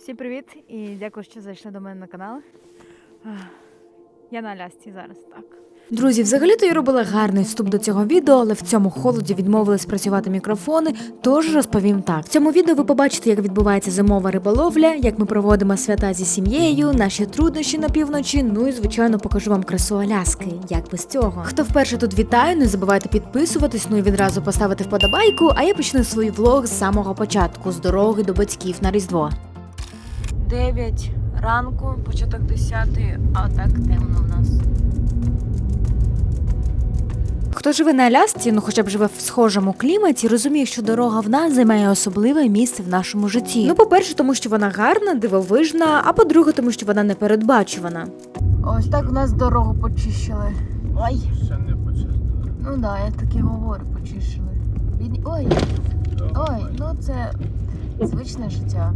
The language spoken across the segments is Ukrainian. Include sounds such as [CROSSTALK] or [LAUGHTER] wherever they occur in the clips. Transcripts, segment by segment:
Всім привіт і дякую, що зайшли до мене на канал. Я на Алясці зараз, так. Друзі, взагалі-то я робила гарний вступ до цього відео, але в цьому холоді відмовились працювати мікрофони, тож розповім так. В цьому відео ви побачите, як відбувається зимова риболовля, як ми проводимо свята зі сім'єю, наші труднощі на півночі. Ну і звичайно покажу вам красу Аляски. Як без цього. Хто вперше тут вітаю, не забувайте підписуватись, ну і відразу поставити вподобайку. А я почну свій влог з самого початку, з дороги до батьків на Різдво. 9 ранку, початок 10, а так темно в нас. Хто живе на Алясці, ну хоча б живе в схожому кліматі, розуміє, що дорога в нас займає особливе місце в нашому житті. Ну, по-перше, тому що вона гарна, дивовижна, а по-друге, тому що вона непередбачувана. Ось так в нас дорогу почищили. Ой, Ще не почистили. ну да, я так і говорю, почищили. Ой, ой, ну це звичне життя.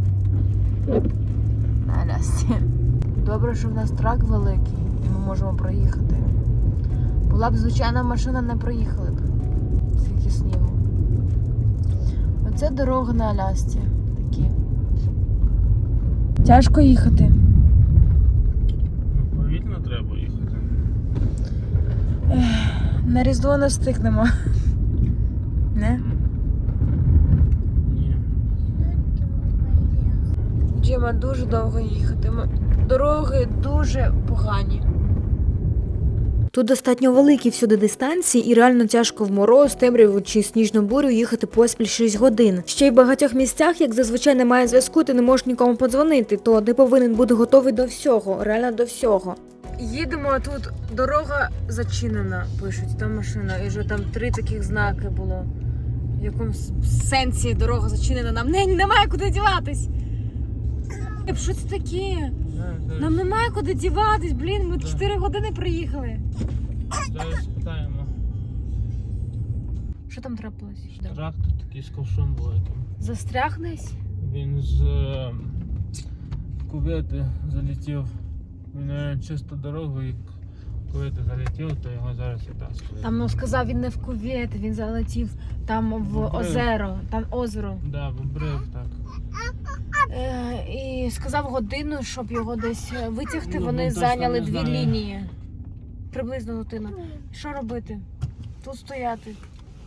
На Алясці. Добре, що в нас трак великий, і ми можемо проїхати. Була б звичайна машина, не проїхали б. Скільки снігу. Оце дорога на Алясці. Такі. Тяжко їхати. Ну, Повільно треба їхати. На Різдво не встигнемо. Не? Ні. Джима дуже довго їхати. Дороги дуже погані. Тут достатньо великі всюди дистанції, і реально тяжко в мороз, темряву чи сніжну бурю їхати поспіль 6 годин. Ще й в багатьох місцях, як зазвичай немає зв'язку, ти не можеш нікому подзвонити, то ти повинен бути готовий до всього, реально до всього. Їдемо, а тут дорога зачинена, пишуть, там машина, і вже там три таких знаки було. В якомусь сенсі дорога зачинена, нам немає куди діватись. Що це таке? Нам немає куди діватись, блін, ми Да. 4 години приїхали. Зараз спитаємо. Що там трапилось? Трактор такий з ковшом великим. Застряг десь? Він з е, кувети залетів. Він е, чисто дорогу і кувети залетів, то його зараз витаскує. Там ну, сказав він не в кувет, він залетів там в В озеро, там озеро. Да, в обрив так. Е, і сказав годину, щоб його десь е, витягти. Ну, Вони ну, точно зайняли не дві знаю. лінії. Приблизно годину. Що робити? Тут стояти,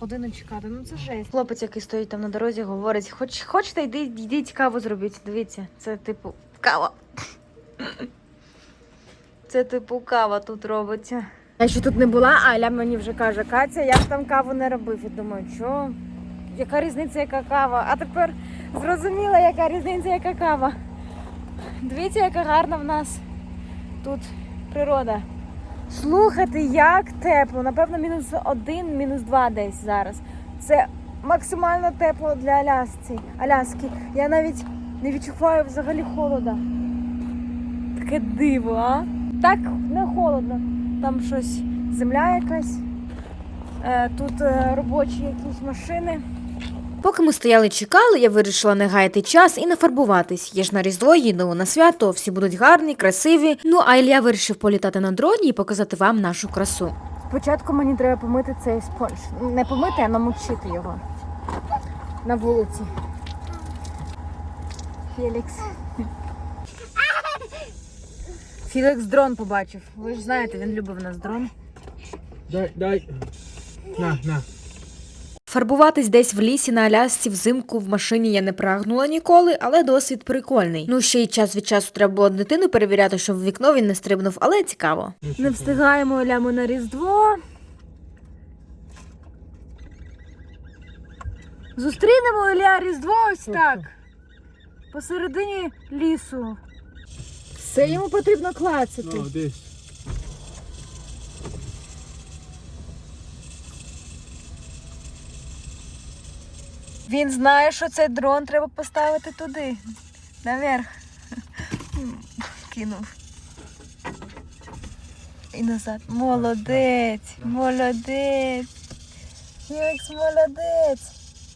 годину чекати. Ну це жесть. Хлопець, який стоїть там на дорозі, говорить: Хоч хочете, йди, йдіть каву зробіть. Дивіться, це типу кава. [LAUGHS] Це типу кава тут робиться. Я ще тут не була, а Аля мені вже каже, Катя, я ж там каву не робив. І думаю, що? Яка різниця, яка кава? А тепер зрозуміла, яка різниця, яка кава. Дивіться, яка гарна в нас тут природа. Слухайте, як тепло. Напевно, мінус один, мінус два десь зараз. Це максимально тепло для Алясці. Аляски. Я навіть не відчуваю взагалі холода. Таке диво, а? Так не холодно. Там щось земля якась. Е, Тут е, робочі якісь машини. Поки ми стояли і чекали, я вирішила не гаяти час і не фарбуватись. Я ж на Різдво їду на свято, всі будуть гарні, красиві. Ну а Ілля вирішив політати на дроні і показати вам нашу красу. Спочатку мені треба помити цей спонж. Не помити, а намочити його на вулиці. Фелікс. Фелікс дрон побачив. Ви ж знаєте, він любив нас дрон. Дай, дай. На, на. Фарбуватись десь в лісі на Алясці взимку в машині я не прагнула ніколи, але досвід прикольний. Ну ще й час від часу треба було дитину перевіряти, щоб в вікно він не стрибнув, але цікаво. Не встигаємо Оляму на Різдво. Зустрінемо Ілля Різдво ось так. Посередині лісу. Все йому потрібно клацати. Ну, десь. Він знає, що цей дрон треба поставити туди. Наверх. Кинув. І назад. Молодець, молодець. Філікс молодець.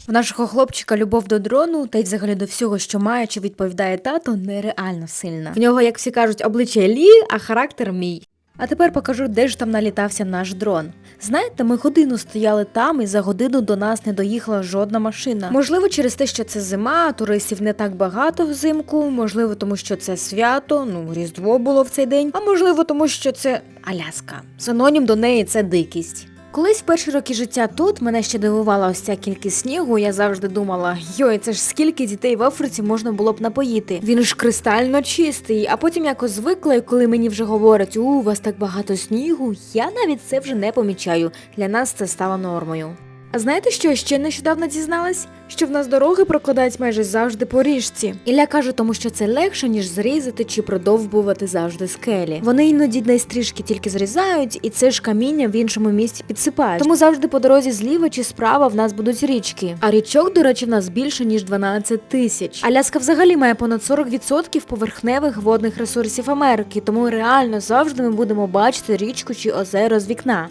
В нашого хлопчика любов до дрону та й взагалі до всього, що має чи відповідає тато, нереально сильна. В нього, як всі кажуть, обличчя лі, а характер мій. А тепер покажу, де ж там налітався наш дрон. Знаєте, ми годину стояли там, і за годину до нас не доїхала жодна машина. Можливо, через те, що це зима, туристів не так багато взимку. Можливо, тому що це свято, ну різдво було в цей день. А можливо, тому що це Аляска. Синонім до неї це дикість. Колись перші роки життя тут мене ще дивувала ось ця кількість снігу. Я завжди думала, йой, це ж скільки дітей в Африці можна було б напоїти. Він ж кристально чистий. А потім якось звикла, і коли мені вже говорять, у вас так багато снігу, я навіть це вже не помічаю. Для нас це стало нормою. А знаєте, що я ще нещодавно дізналась? Що в нас дороги прокладають майже завжди по ріжці. Ілля каже, тому що це легше, ніж зрізати чи продовбувати завжди скелі. Вони іноді найстрижки тільки зрізають, і це ж каміння в іншому місці підсипають. Тому завжди по дорозі зліва чи справа в нас будуть річки. А річок, до речі, в нас більше ніж 12 тисяч. Аляска взагалі має понад 40% поверхневих водних ресурсів Америки, тому реально завжди ми будемо бачити річку чи озеро з вікна.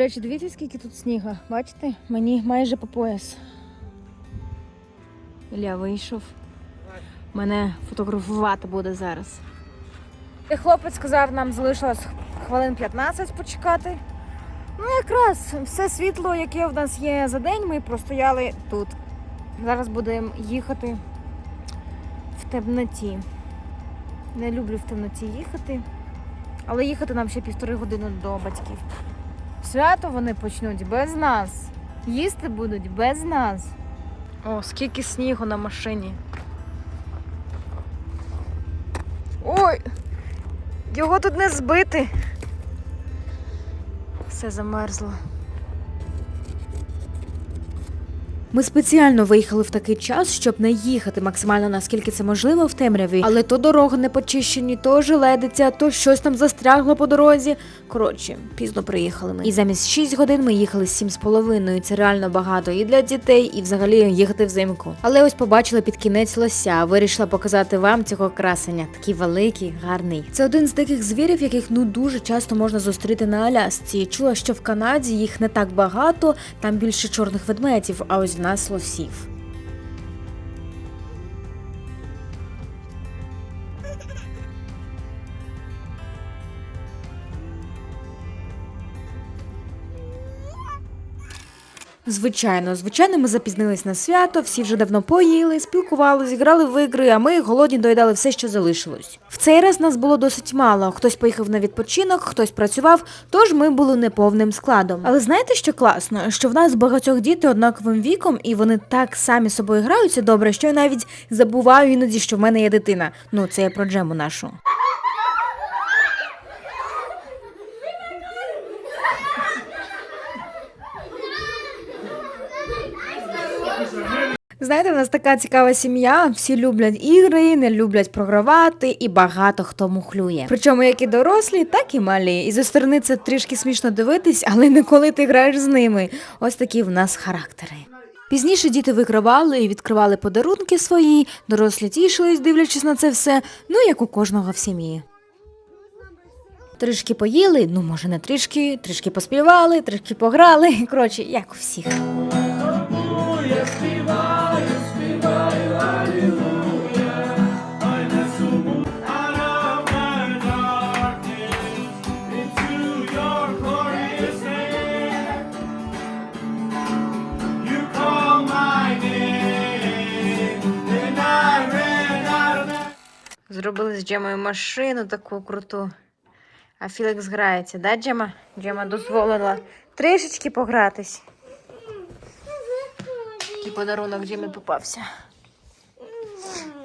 До речі, дивіться, скільки тут сніга. Бачите? Мені майже по пояс. Ілля вийшов. Мене фотографувати буде зараз. І хлопець сказав, нам залишилось хвилин 15 почекати. Ну, якраз все світло, яке в нас є за день, ми простояли тут. Зараз будемо їхати в темноті. Не люблю в темноті їхати, але їхати нам ще півтори години до батьків. Свято вони почнуть без нас. Їсти будуть без нас. О, скільки снігу на машині. Ой! Його тут не збити. Все замерзло. Ми спеціально виїхали в такий час, щоб не їхати максимально наскільки це можливо в темряві, але то дороги не почищені, то желедиться, то щось там застрягло по дорозі. Коротше, пізно приїхали ми. І замість 6 годин ми їхали 7 з половиною. Це реально багато і для дітей, і взагалі їхати взимку. Але ось побачила під кінець лося. Вирішила показати вам цього красення. Такий великий, гарний. Це один з таких звірів, яких ну дуже часто можна зустріти на Алясці. Чула, що в Канаді їх не так багато, там більше чорних ведмедів, а ось нас лосів. Звичайно, звичайно, ми запізнились на свято, всі вже давно поїли, спілкувалися, грали в ігри, а ми голодні доїдали все, що залишилось. В цей раз нас було досить мало. Хтось поїхав на відпочинок, хтось працював, тож ми були неповним складом. Але знаєте, що класно? Що в нас багатьох діти однаковим віком, і вони так самі собою граються добре, що я навіть забуваю іноді, що в мене є дитина. Ну, це я про джему нашу. Знаєте, в нас така цікава сім'я. Всі люблять ігри, не люблять програвати, і багато хто мухлює. Причому як і дорослі, так і малі. І зі сторони це трішки смішно дивитись, але не коли ти граєш з ними. Ось такі в нас характери. Пізніше діти викривали і відкривали подарунки свої, дорослі тішились, дивлячись на це все, ну як у кожного в сім'ї. Трішки поїли, ну може не трішки, трішки поспівали, трішки пограли. [LAUGHS] Коротше, як у всіх. Зробили з Джемою машину таку круту. А Філікс грається, да, Джема? Джема дозволила трішечки погратись. Такий подарунок Джемі попався.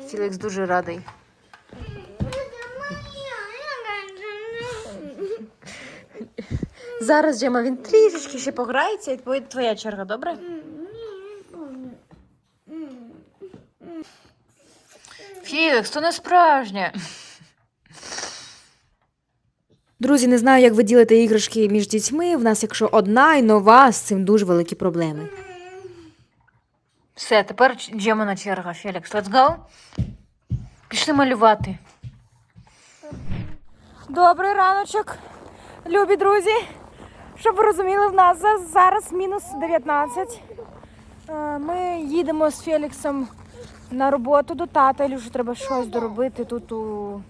Філікс дуже радий. Зараз, Джема, він трішечки ще пограється, і твоя- твоя черга, добре? Філікс, то не справжнє. Друзі, не знаю, як ви ділите іграшки між дітьми. В нас, якщо одна і нова, з цим дуже великі проблеми. Все, тепер Джемина черга, Фелікс. Let's go. Пішли малювати. Добрий раночок, любі друзі. Щоб ви розуміли, в нас зараз мінус 19. Е, Ми їдемо з Феліксом на роботу до тата, Ілюшу треба щось доробити тут у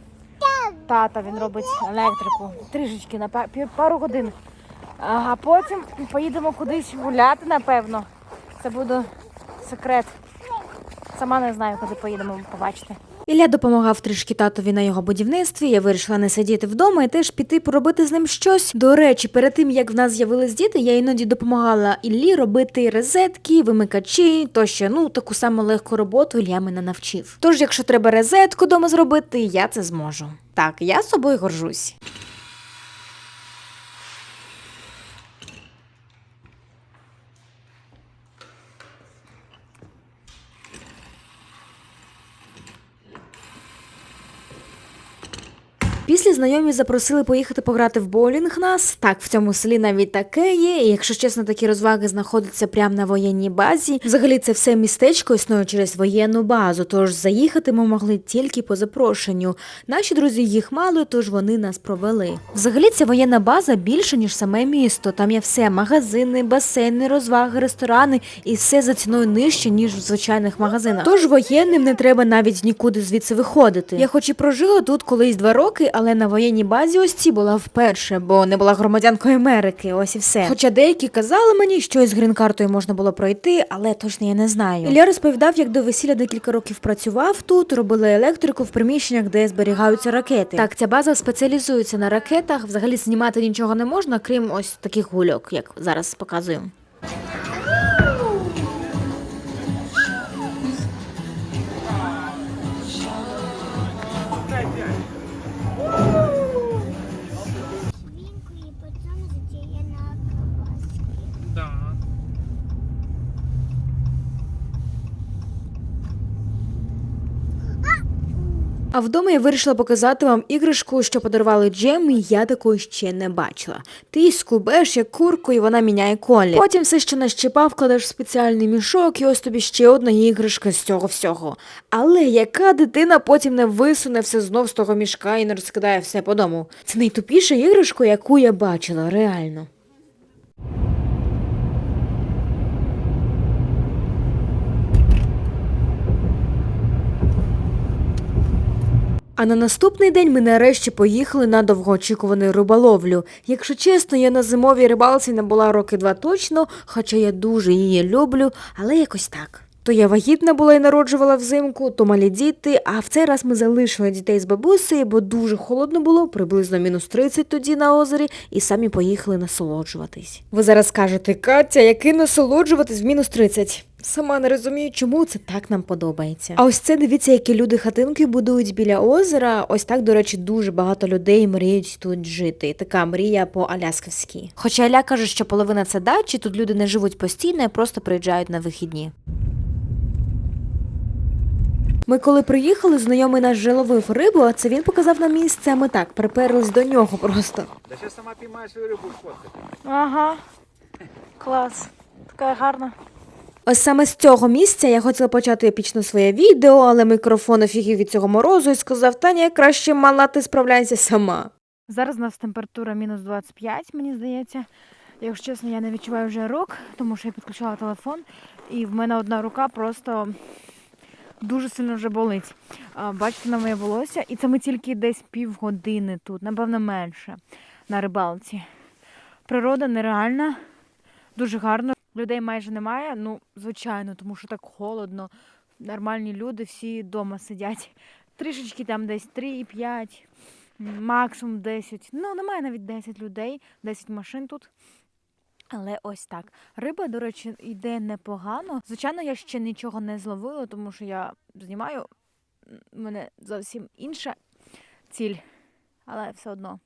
тата, він робить електрику. Трішечки на пару годин. А потім поїдемо кудись гуляти, напевно. Це буде секрет. Сама не знаю, куди поїдемо, побачите. Ілля допомагав трішки татові на його будівництві. Я вирішила не сидіти вдома і теж піти поробити з ним щось. До речі, перед тим як в нас з'явились діти, я іноді допомагала Іллі робити розетки, вимикачі тощо. Ну таку саму легку роботу Ілля мене навчив. Тож, якщо треба розетку дома зробити, я це зможу. Так, я собою горжусь. Знайомі запросили поїхати пограти в боулінг нас. Так, в цьому селі навіть таке є. І якщо чесно, такі розваги знаходяться прямо на воєнній базі. Взагалі, це все містечко існує через воєнну базу. Тож заїхати ми могли тільки по запрошенню. Наші друзі їх мали, тож вони нас провели. Взагалі, ця воєнна база більше ніж саме місто. Там є все: магазини, басейни, розваги, ресторани, і все за ціною нижче ніж в звичайних магазинах. Тож воєнним не треба навіть нікуди звідси виходити. Я хоч і прожила тут колись два роки, але на воєнній базі ось ці була вперше, бо не була громадянкою Америки. Ось і все. Хоча деякі казали мені, що із грін-картою можна було пройти, але точно я не знаю. Ілля розповідав, як до весілля декілька років працював тут, робили електрику в приміщеннях, де зберігаються ракети. Так, ця база спеціалізується на ракетах. Взагалі знімати нічого не можна, крім ось таких гульок, як зараз показую. А вдома я вирішила показати вам іграшку, що подарували Джемі, я такої ще не бачила. Ти її скубеш як курку, і вона міняє колір. Потім все, що нащипав, кладеш в спеціальний мішок, і ось тобі ще одна іграшка з цього всього. Але яка дитина потім не висуне все знов з того мішка і не розкидає все по дому? Це найтупіша іграшка, яку я бачила, реально. А на наступний день ми нарешті поїхали на довгоочікувану риболовлю. Якщо чесно, я на зимовій рибалці не була роки два точно, хоча я дуже її люблю, але якось так. То я вагітна була і народжувала взимку, то малі діти, а в цей раз ми залишили дітей з бабусею, бо дуже холодно було, приблизно мінус 30 тоді на озері, і самі поїхали насолоджуватись. Ви зараз кажете, Катя, який насолоджуватись в мінус 30? Сама не розумію, чому це так нам подобається. А ось це дивіться, які люди хатинки будують біля озера. Ось так, до речі, дуже багато людей мріють тут жити. Така мрія по алясківськи. Хоча Аля каже, що половина це дачі, тут люди не живуть постійно, а просто приїжджають на вихідні. Ми коли приїхали, знайомий наш же ловив рибу, а це він показав нам місце, а ми так приперлись до нього просто. Да сейчас сама поймаешь и рыбу сфоткать. Ага. Клас. Така гарна. Ось саме з цього місця я хотіла почати епічно своє відео, але мікрофон офігів від цього морозу і сказав, Таня, краще мала, ти справляйся сама. Зараз у нас температура мінус 25, мені здається. Якщо чесно, я не відчуваю вже рук, тому що я підключала телефон, і в мене одна рука просто дуже сильно вже болить. Бачите на моє волосся, і це ми тільки десь півгодини тут, напевно, менше на рибалці. Природа нереальна, дуже гарно. Людей майже немає, ну, звичайно, тому що так холодно. Нормальні люди всі вдома сидять. [LAUGHS] Трішечки там десь 3-5 максимум 10. Ну, немає навіть 10 людей, 10 машин тут. Але ось так. Риба, до речі, йде непогано. Звичайно, я ще нічого не зловила, тому що я знімаю. У мене зовсім інша ціль, але все одно.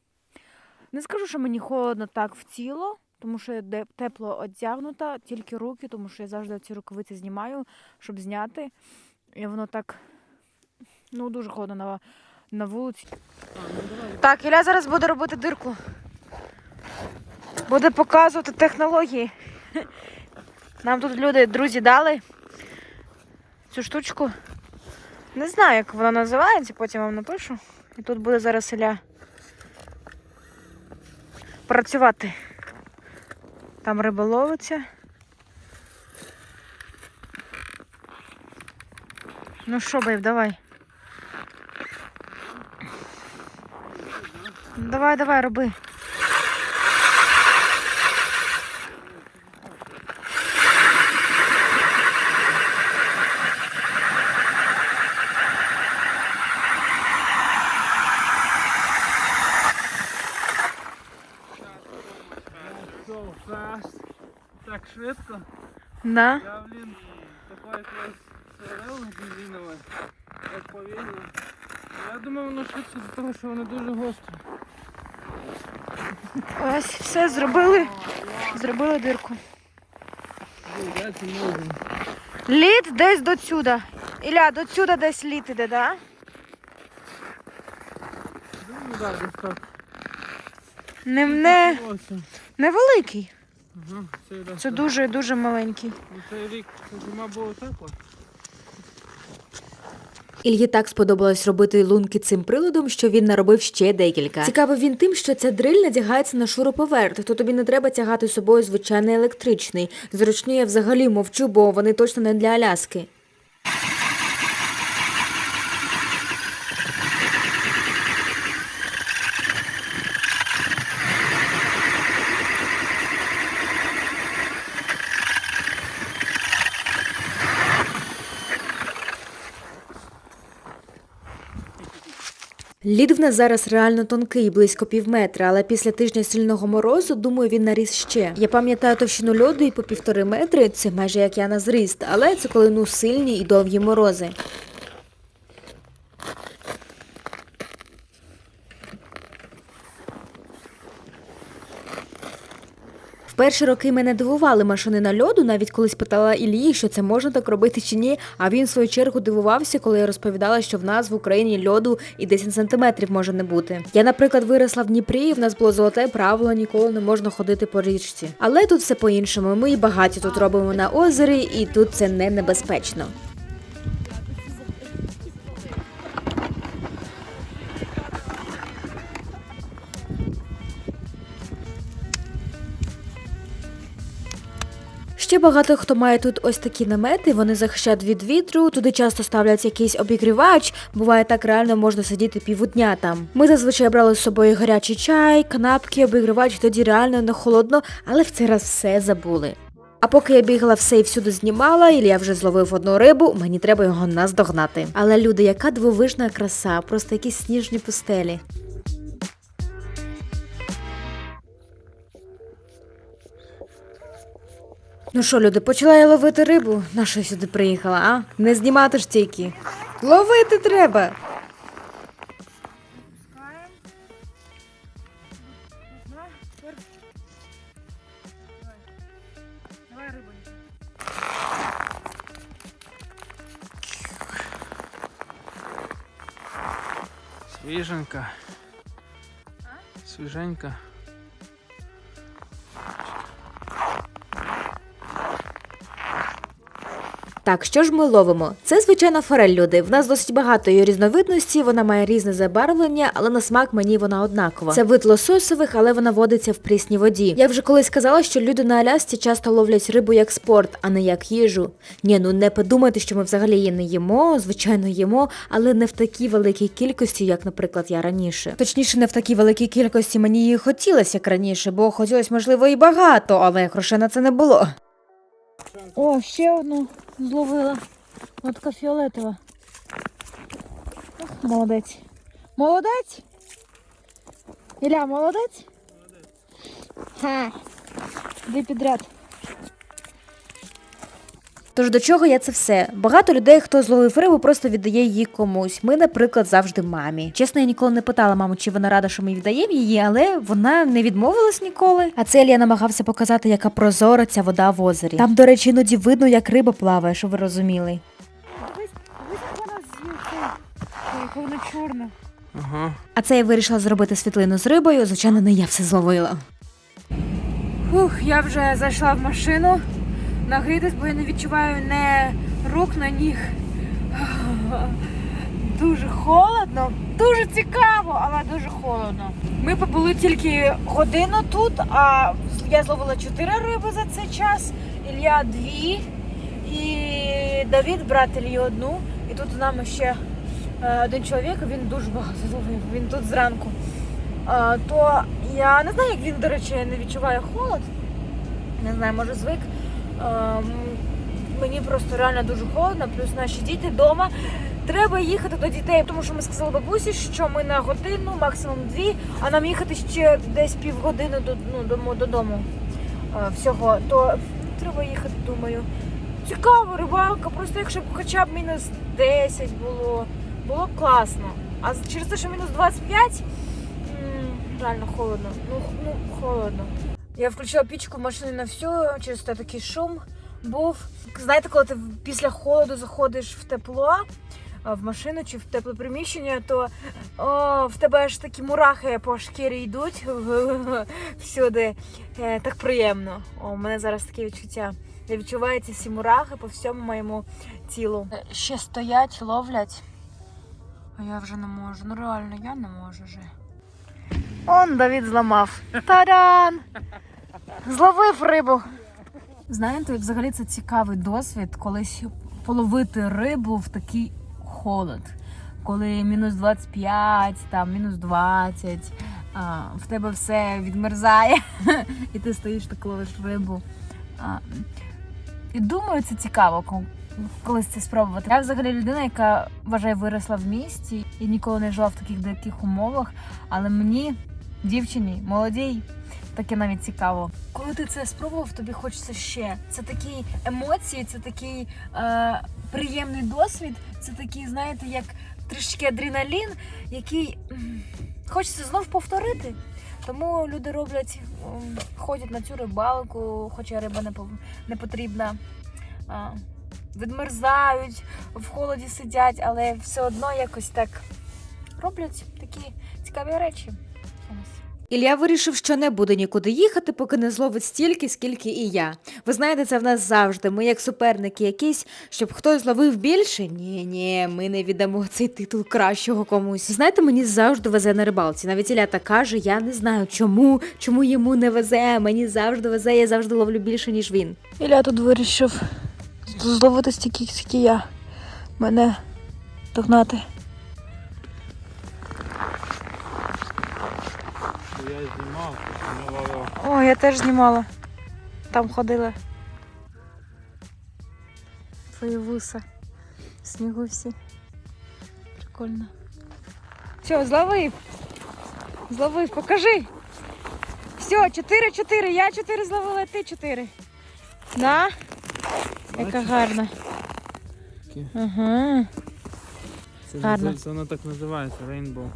Не скажу, що мені холодно так в тіло, тому що я тепло одягнута, тільки руки, тому що я завжди ці рукавиці знімаю, щоб зняти. І воно так ну, дуже холодно на, на вулиці. Так, Ілля зараз буде робити дирку. Буде показувати технології. Нам тут люди, друзі, дали цю штучку. Не знаю, як вона називається, потім вам напишу. І тут буде зараз Ілля працювати. Там риба ловиться. Ну що, бейб, давай. Давай, давай, роби. Да? Я, блін, такої якось бензинове, як повільно. Я думаю, воно швидше до того, що воно дуже гостре. Ось, все зробили. Зробили дирку. Лід десь до сюди. Ілля, до сюди десь лід іде, да? Думаю, да, десь так. Не, не, Ось. невеликий. Ага, Це дуже дуже маленький. Цей рік зима була тепла. Ільї так сподобалось робити лунки цим приладом, що він наробив ще декілька. Цікаво він тим, що ця дриль надягається на шуруповерт, то тобі не треба тягати з собою звичайний електричний. Зручні я взагалі мовчу, бо вони точно не для Аляски. Лід в нас зараз реально тонкий, близько пів метра, але після тижня сильного морозу, думаю, він наріс ще. Я пам'ятаю товщину льоду і по півтори метри, це майже як я на зріст, але це коли ну сильні і довгі морози. Перші роки мене дивували машини на льоду, навіть колись питала Ілії, що це можна так робити чи ні. А він в свою чергу дивувався, коли я розповідала, що в нас в Україні льоду і 10 сантиметрів може не бути. Я, наприклад, виросла в Дніпрі, і в нас було золоте правило, ніколи не можна ходити по річці. Але тут все по-іншому. Ми і багаті тут робимо на озері, і тут це не небезпечно. Ще багато хто має тут ось такі намети, вони захищають від вітру, туди часто ставлять якийсь обігрівач, буває так реально можна сидіти півдня там. Ми зазвичай брали з собою гарячий чай, канапки, обігрівач, тоді реально не холодно, але в цей раз все забули. А поки я бігала все і всюди знімала, і я вже зловив одну рибу, мені треба його наздогнати. Але люди, яка дивовижна краса, просто якісь сніжні пустелі. Ну що, люди, почала я ловити рибу. На що сюди приїхала, а? Не знімати ж тільки. Ловити треба. Свіженька. Свіженька. Так, що ж ми ловимо? Це звичайна форель, люди. В нас досить багато її різновидності, вона має різне забарвлення, але на смак мені вона однакова. Це вид лососових, але вона водиться в прісній воді. Я вже колись казала, що люди на Алясці часто ловлять рибу як спорт, а не як їжу. Ні, ну не подумайте, що ми взагалі її не їмо, звичайно, їмо, але не в такій великій кількості, як, наприклад, я раніше. Точніше, не в такій великій кількості мені її хотілося як раніше, бо хотілося, можливо, і багато, але грошей на це не було. О, ще одну зловила. От така фіолетова. Ох, Молодець. Молодець? Ілля, молодець? Ха. Іди підряд. Тож до чого я це все? Багато людей, хто зловив рибу, просто віддає її комусь. Ми, наприклад, завжди мамі. Чесно, я ніколи не питала маму, чи вона рада, що ми віддаємо її, але вона не відмовилась ніколи. А це я намагався показати, яка прозора ця вода в озері. Там, до речі, іноді видно, як риба плаває, щоб ви розуміли. Вона чорна. Ага. А це я вирішила зробити світлину з рибою. Звичайно, не я все зловила. Фух, я вже зайшла в машину нагрітись, бо я не відчуваю не рук, не ніг. Дуже холодно, дуже цікаво, але дуже холодно. Ми побули тільки годину тут, а я зловила чотири риби за цей час, Ілля дві, і Давід, брат Іллі одну. І тут з нами ще е, один чоловік, він дуже багато зловив. Він тут зранку. то я не знаю, як він, до речі, не відчуває холод. Не знаю, може звик. А, мені просто реально дуже холодно, плюс наші діти вдома. Треба їхати до дітей, тому що ми сказали бабусі, що ми на годину, максимум дві, а нам їхати ще десь півгодини до, ну, додому а, всього. То треба їхати, думаю. Цікаво, рибалка, просто якщо б хоча б мінус 10 було, було б класно. А через те, що мінус 25, м, реально холодно. Ну, ну холодно. Я включила пічку в машині на всю, через те такий шум був. Знаєте, коли ти після холоду заходиш в тепло, в машину чи в тепле приміщення, то о, в тебе аж такі мурахи по шкірі йдуть [LAUGHS] всюди. Е, Так приємно. О, у мене зараз таке відчуття. Я відчуваю ці всі мурахи по всьому моєму тілу. Е, Ще стоять, ловлять. А я вже не можу. Ну реально, я не можу вже. Он Давід зламав. Таран! Зловив рибу. Знаєте, взагалі це цікавий досвід, колись половити рибу в такий холод. Коли мінус 25, там мінус 20, а, в тебе все відмерзає, [LAUGHS] і ти стоїш так ловиш рибу. А, і думаю, це цікаво колись це спробувати. Я взагалі людина, яка вважає виросла в місті і ніколи не жила в таких диких умовах. Але мені, дівчині, молодій, таке навіть цікаво. Коли ти це спробував, тобі хочеться ще. Це такі емоції, це такий е, приємний досвід. Це такий, знаєте, як трішки адреналін, який хочеться знов повторити. Тому люди роблять, ходять на цю рибалку, хоча риба не, не потрібна. Відмерзають, в холоді сидять, але все одно якось так роблять такі цікаві речі. Ось. Ілля вирішив, що не буде нікуди їхати, поки не зловить стільки, скільки і я. Ви знаєте, це в нас завжди. Ми як суперники якісь, щоб хтось зловив більше. Ні, ні, ми не віддамо цей титул кращого комусь. Знаєте, мені завжди везе на рибалці. Навіть Ілля так каже, я не знаю чому, чому йому не везе. Мені завжди везе, я завжди ловлю більше, ніж він. Ілля тут вирішив зловити стільки, скільки я. Мене догнати. Я знімав, не ловив. О, я теж знімала. Там ходила. Твої вуса. Снігу всі. Прикольно. Все, зловив. Зловив, покажи. Все, 4-4. Я 4 зловила, ти 4. Да? Яка гарна. Ага. Це, Гарно. це воно так називається Rainbow.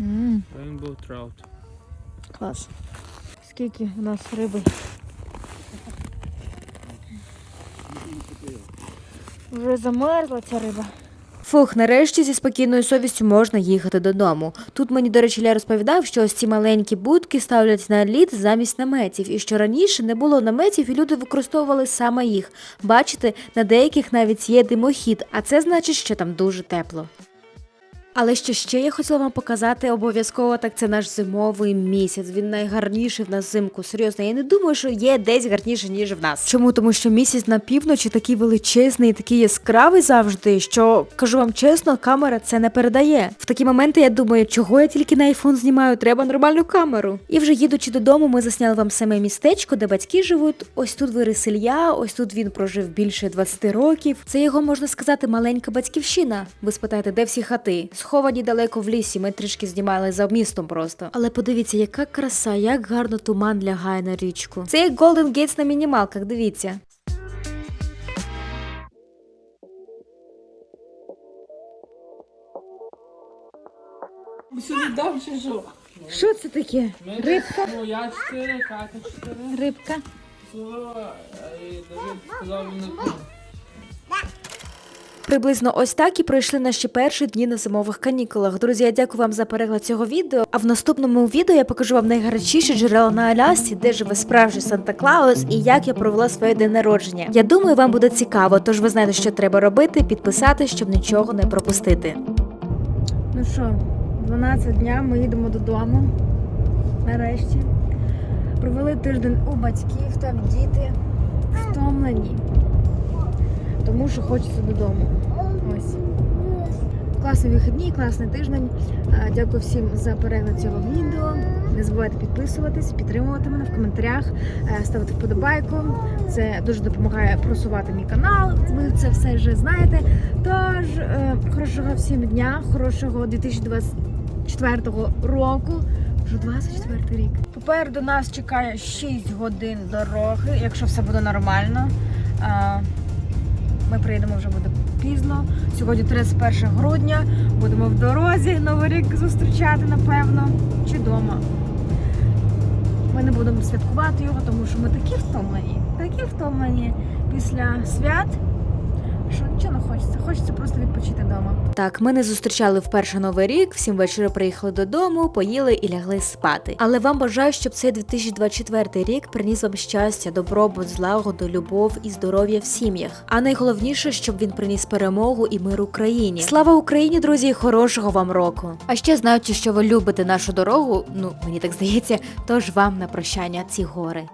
м Rainbow Trout. Клас. Скільки у нас риби? Вже замерзла ця риба. Фух, нарешті зі спокійною совістю можна їхати додому. Тут мені, до речі, Ля розповідав, що ось ці маленькі будки ставлять на лід замість наметів, і що раніше не було наметів, і люди використовували саме їх. Бачите, на деяких навіть є димохід, а це значить, що там дуже тепло. Але що ще я хотіла вам показати обов'язково, так це наш зимовий місяць. Він найгарніший в нас взимку. Серйозно, я не думаю, що є десь гарніше, ніж в нас. Чому? Тому що місяць на півночі такий величезний, такий яскравий завжди, що кажу вам чесно, камера це не передає. В такі моменти я думаю, чого я тільки на айфон знімаю, треба нормальну камеру. І вже їдучи додому, ми засняли вам саме містечко, де батьки живуть. Ось тут виріс Ілля, ось тут він прожив більше 20 років. Це його можна сказати маленька батьківщина. Ви спитаєте, де всі хати? Сховані далеко в лісі. Ми трішки знімали за містом просто. Але подивіться, яка краса, як гарно туман лягає на річку. Це як Golden Gates на мінімалках. Дивіться. Що це таке? Рибка? Я 4, Катя 4. Рибка. Слово, і сказав, не буде. Приблизно ось так і пройшли наші перші дні на зимових канікулах. Друзі, я дякую вам за перегляд цього відео. А в наступному відео я покажу вам найгарячіші джерела на Алясці, де живе справжній Санта Клаус і як я провела своє день народження. Я думаю, вам буде цікаво, тож ви знаєте, що треба робити, підписати, щоб нічого не пропустити. Ну що, 12 дня ми їдемо додому. Нарешті. Провели тиждень у батьків, там діти втомлені. Тому що хочеться додому. Ось. класні вихідні, класний тиждень. Е, Дякую всім за перегляд цього відео. Не забувайте підписуватись, підтримувати мене в коментарях, е, ставити вподобайку. Це дуже допомагає просувати мій канал. Ви це все вже знаєте. Тож е, хорошого всім дня, хорошого 2024 року. Вже 24 рік. Попереду нас чекає 6 годин дороги, якщо все буде нормально. Ми приїдемо вже буде пізно. Сьогодні 31 грудня. Будемо в дорозі Новий рік зустрічати, напевно, чи вдома. Ми не будемо святкувати його, тому що ми такі втомлені, такі втомлені після свят, що нічого не хочеться. Хочеться просто відпочити вдома. Так, ми не зустрічали вперше новий рік, всім ввечері приїхали додому, поїли і лягли спати. Але вам бажаю, щоб цей 2024 рік приніс вам щастя, добробут, злагоду, любов і здоров'я в сім'ях. А найголовніше, щоб він приніс перемогу і мир Україні. Слава Україні, друзі! Хорошого вам року! А ще знаючи, що ви любите нашу дорогу, ну мені так здається, тож вам на прощання ці гори.